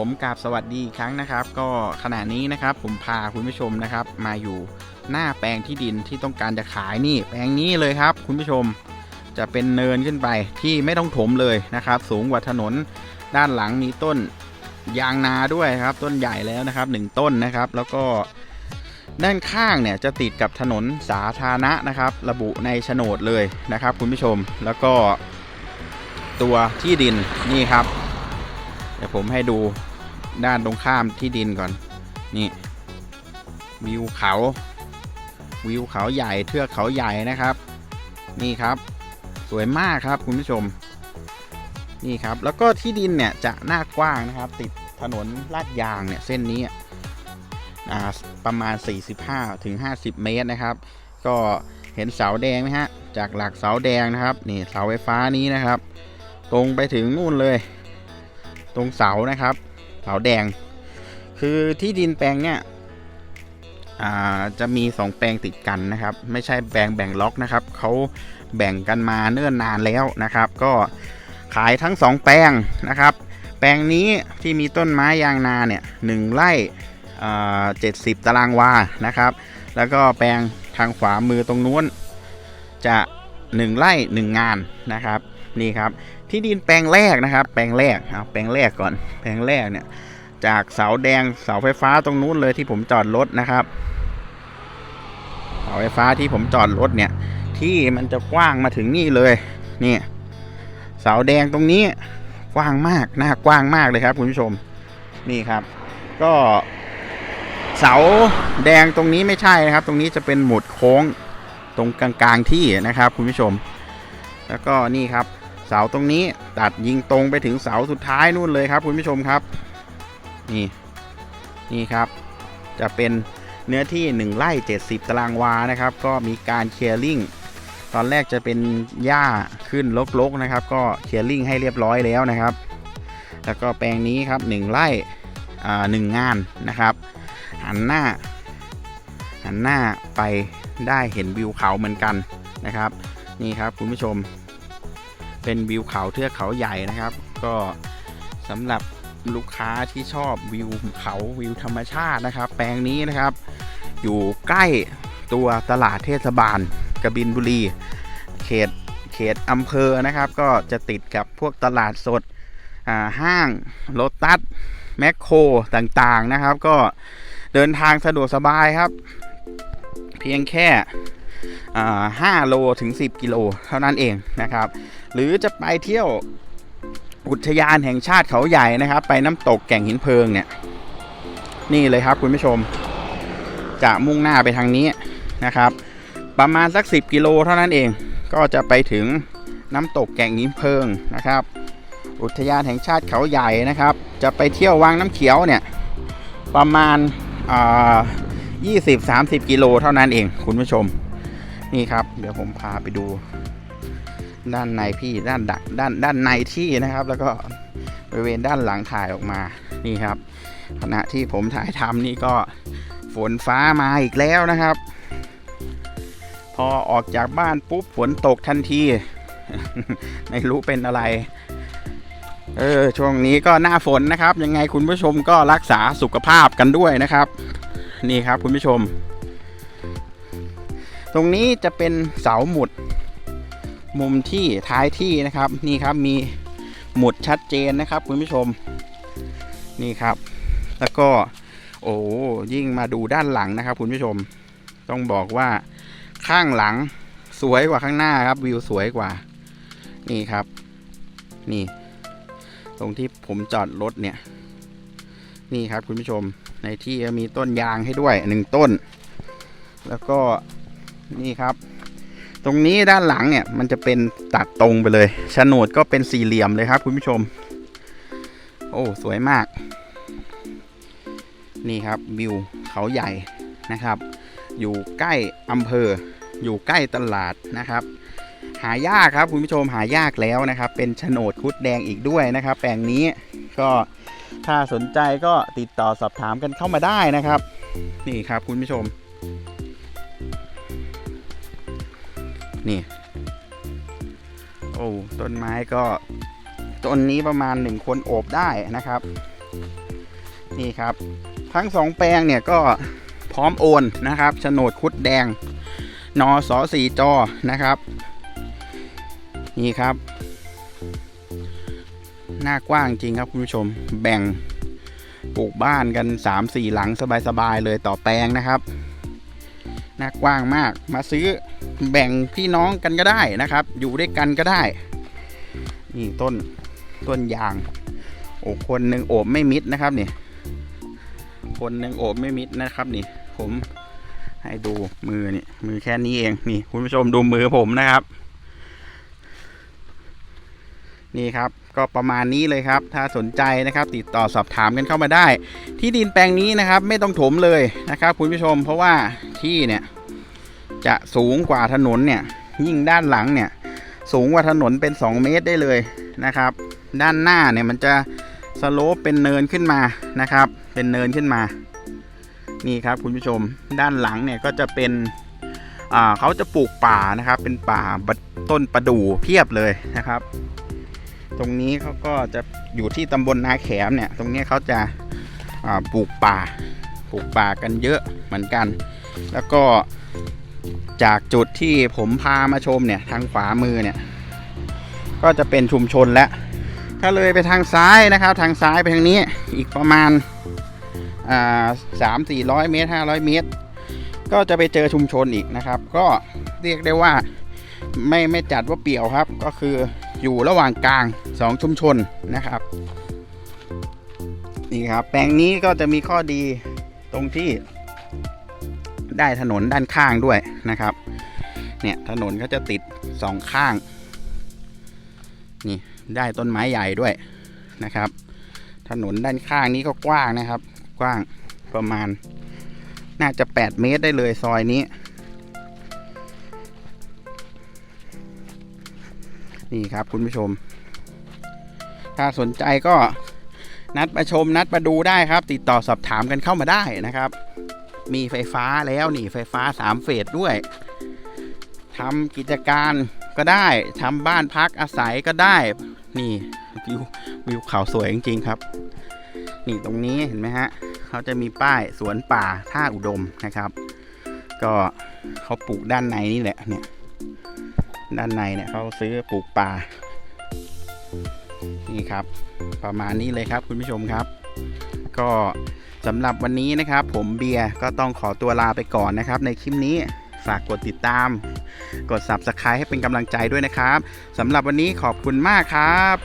ผมกราบสวัสดีอีกครั้งนะครับ ก็ขณะนี้นะครับผมพาคุณผู้ชมนะครับ มาอยู่หน้าแปลงที่ดินที่ต้องการจะขายนี่ แปลงนี้เลยครับ คุณผู้ชมจะเป็นเนินขึ้นไปที่ไม่ต้องถมเลยนะครับ สูงกว่าถนนด้านหลังมีต้นยางนาด้วยครับ ต้นใหญ่แล้วนะครับหนึ่งต้นนะครับ แล้วก็ด้านข้างเนี่ยจะติดกับถนนสาธารณะนะครับ ระบุในโฉนดเลยนะครับ คุณผู้ชมแล้วก็ตัวที่ดินนี่ครับ เดี๋ยวผมให้ดู ด้านตรงข้ามที่ดินก่อน นี่ วิวเขา วิวเขาใหญ่เทือกเขาใหญ่นะครับ นี่ครับ สวยมากครับคุณผู้ชม นี่ครับ แล้วก็ที่ดินเนี่ยจะหน้ากว้างนะครับ ติดถนนลาดยางเนี่ยเส้นนี้ประมาณ 45 ถึง 50 เมตรนะครับ ก็เห็นเสาแดงไหมฮะ จากหลักเสาแดงนะครับ นี่เสาไฟฟ้านี้นะครับ ตรงไปถึงนู่นเลย ตรงเสานะครับ เสาแดง คือที่ดินแปลงเนี่ยจะมีสองแปลงติดกันนะครับ ไม่ใช่แบ่งแบ่งล็อกนะครับเขาแบ่งกันมาเนิ่นนานแล้วนะครับ ก็ขายทั้งสองแปลงนะครับ แปลงนี้ที่มีต้นไม้ยางนาเนี่ยหนึ่งไร่เจ็ดสิบตารางวานะครับ แล้วก็แปลงทางขวามือตรงนู้นจะหนึ่งไร่หนึ่งงานนะครับ นี่ครับ ที่ดินแปลงแรกนะครับ แปลงแรกเอาแปลงแรกก่อน แปลงแรกเนี่ย จากเสาแดงเสาไฟฟ้าตรงนู้นเลยที่ผมจอดรถนะครับเสาไฟฟ้าที่ผมจอดรถเนี่ย ที่มันจะกว้างมาถึงนี่เลยนี่เสาแดงตรงนี้กว้างมากหน้ากว้างมากเลยครับคุณผู้ชมนี่ครับ ก็เสาแดงตรงนี้ไม่ใช่นะครับ ตรงนี้จะเป็นหมุดโค้งตรงกลางๆที่นะครับ คุณผู้ชม แล้วก็นี่ครับ เสาตรงนี้ตัดยิงตรงไปถึงเสาสุดท้ายนู่นเลยครับ คุณผู้ชมครับ นี่นี่ครับ จะเป็นเนื้อที่ 1ไร่70 ตารางวานะครับ ก็มีการเคลียร์ลิงตอนแรกจะเป็นหญ้าขึ้นลกๆนะครับ ก็เคลียร์ลิงให้เรียบร้อยแล้วนะครับ แล้วก็แปลงนี้ครับ1ไร่อ่าหนึ่งงานนะครับ หันหน้า หันหน้าไปได้เห็นวิวเขาเหมือนกันนะครับ นี่ครับคุณผู้ชม เป็นวิวเขาเทือกเขาใหญ่นะครับ ก็สำหรับลูกค้าที่ชอบวิวเขาวิวธรรมชาตินะครับ แปลงนี้นะครับ อยู่ใกล้ตัวตลาดเทศบาลกบินบุรี เขตเขตอำเภอนะครับ ก็จะติดกับพวกตลาดสดห้างโลตัสแมคโครต่างๆนะครับ ก็เดินทางสะดวกสบายครับ เพียงแค่ 5 โลถึง 10 กิโลเท่านั้นเองนะครับ หรือจะไปเที่ยวอุทยานแห่งชาติเขาใหญ่นะครับ ไปน้ำตกแก่งหินเพลิงเนี่ย นี่เลยครับคุณผู้ชม จะมุ่งหน้าไปทางนี้นะครับ ประมาณสัก 10 กิโลเท่านั้นเองก็จะไปถึงน้ำตกแก่งหินเพลิงนะครับ อุทยานแห่งชาติเขาใหญ่นะครับ จะไปเที่ยววังน้ำเขียวเนี่ยประมาณอ่า20-30 กิโลเท่านั้นเองคุณผู้ชม นี่ครับ เดี๋ยวผมพาไปดู ด้านในพี่ด้านดักด้านด้านในที่นะครับ แล้วก็บริเวณด้านหลังถ่ายออกมานี่ครับ ขณะที่ผมถ่ายทำนี่ก็ฝนฟ้ามาอีกแล้วนะครับ พอออกจากบ้านปุ๊บฝนตกทันที ไม่รู้เป็นอะไรเออช่วงนี้ก็หน้าฝนนะครับ ยังไงคุณผู้ชมก็รักษาสุขภาพกันด้วยนะครับ นี่ครับคุณผู้ชม ตรงนี้จะเป็นเสาหมุด มุมที่ท้ายที่นะครับ นี่ครับมีหมุดชัดเจนนะครับ คุณผู้ชม นี่ครับ แล้วก็ โอ้ยิ่งมาดูด้านหลังนะครับ คุณผู้ชม ต้องบอกว่าข้างหลังสวยกว่าข้างหน้าครับ วิวสวยกว่า นี่ครับ นี่ ตรงที่ผมจอดรถเนี่ย นี่ครับคุณผู้ชมในที่มีต้นยางให้ด้วยหนึ่งต้น แล้วก็ นี่ครับ ตรงนี้ด้านหลังเนี่ยมันจะเป็นตัดตรงไปเลยโฉนดก็เป็นสี่เหลี่ยมเลยครับคุณผู้ชม โอ้สวยมาก นี่ครับวิวเขาใหญ่นะครับ อยู่ใกล้อำเภอ อยู่ใกล้ตลาดนะครับ หายากครับคุณผู้ชมหายากแล้วนะครับ เป็นโฉนดคุดแดงอีกด้วยนะครับ แปลงนี้ก็ถ้าสนใจก็ติดต่อสอบถามกันเข้ามาได้นะครับ นี่ครับคุณผู้ชม นี่ โอ้ต้นไม้ก็ต้นนี้ประมาณหนึ่งคนโอบได้นะครับ นี่ครับ ทั้งสองแปลงเนี่ยก็พร้อมโอนนะครับโฉนดคุดแดงนอสอสีจอนะครับ นี่ครับ หน้ากว้างจริงครับคุณผู้ชมแบ่งปลูกบ้านกัน 3-4 หลังสบายๆเลยต่อแปลงนะครับ น้ากว้างมากมาซื้อแบ่งพี่น้องกันก็ได้นะครับ อยู่ด้วยกันก็ได้ นี่ต้นต้นยาง โอ้คนหนึ่งโอบไม่มิดนะครับนี่คนหนึ่งโอบไม่มิดนะครับนี่ ผมให้ดูมือนี่มือแค่นี้เองนี่ คุณผู้ชมดูมือผมนะครับ นี่ครับก็ประมาณนี้เลยครับ ถ้าสนใจนะครับ ติดต่อสอบถามกันเข้ามาได้ ที่ดินแปลงนี้นะครับ ไม่ต้องถมเลยนะครับ คุณผู้ชมเพราะว่า ที่เนี่ยจะสูงกว่าถนนเนี่ยยิ่งด้านหลังเนี่ยสูงกว่าถนนเป็น 2 เมตรได้เลยนะครับ ด้านหน้าเนี่ยมันจะสโลปเป็นเนินขึ้นมานะครับ เป็นเนินขึ้นมา นี่ครับคุณผู้ชมด้านหลังเนี่ยก็จะเป็นอ่าเขาจะปลูกป่านะครับ เป็นป่าต้นประดู่เพียบเลยนะครับ ตรงนี้เขาก็จะอยู่ที่ตำบลนาแขมเนี่ย ตรงนี้เขาจะปลูกป่า ปลูกป่ากันเยอะเหมือนกัน แล้วก็จากจุดที่ผมพามาชมเนี่ยทางขวามือเนี่ย ก็จะเป็นชุมชนแล้วถ้าเลยไปทางซ้ายนะครับ ทางซ้ายไปทางนี้อีกประมาณสามสี่ร้อยเมตรห้าร้อยเมตร ก็จะไปเจอชุมชนอีกนะครับ ก็เรียกได้ว่าไม่ไม่จัดว่าเปี่ยวครับ ก็คืออยู่ระหว่างกลางสองชุมชนนะครับนี่ครับแปลงนี้ก็จะมีข้อดีตรงที่ ได้ถนนด้านข้างด้วยนะครับ เนี่ยถนนก็จะติดสองข้าง นี่ได้ต้นไม้ใหญ่ด้วยนะครับ ถนนด้านข้างนี้ก็กว้างนะครับ กว้างประมาณ น่าจะ 8 เมตรได้เลยซอยนี้ นี่ครับคุณผู้ชม ถ้าสนใจก็นัดมาชมนัดมาดูได้ครับ ติดต่อสอบถามกันเข้ามาได้นะครับ มีไฟฟ้าแล้วนี่ไฟฟ้า3เฟสด้วยทำกิจการก็ได้ทำบ้านพักอาศัยก็ได้ นี่วิววิวเขาสวยจริงๆครับ นี่ตรงนี้เห็นไหมฮะเขาจะมีป้ายสวนป่าท่าอุดมนะครับ ก็เขาปลูกด้านในนี่แหละเนี่ยด้านในเนี่ยเขาซื้อปลูกป่า นี่ครับ ประมาณนี้เลยครับคุณผู้ชมครับ ก็ สำหรับวันนี้นะครับ ผมเบียร์ก็ต้องขอตัวลาไปก่อนนะครับ ในคลิปนี้ฝากกดติดตาม กด subscribe ให้เป็นกำลังใจด้วยนะครับสำหรับวันนี้ขอบคุณมากครับ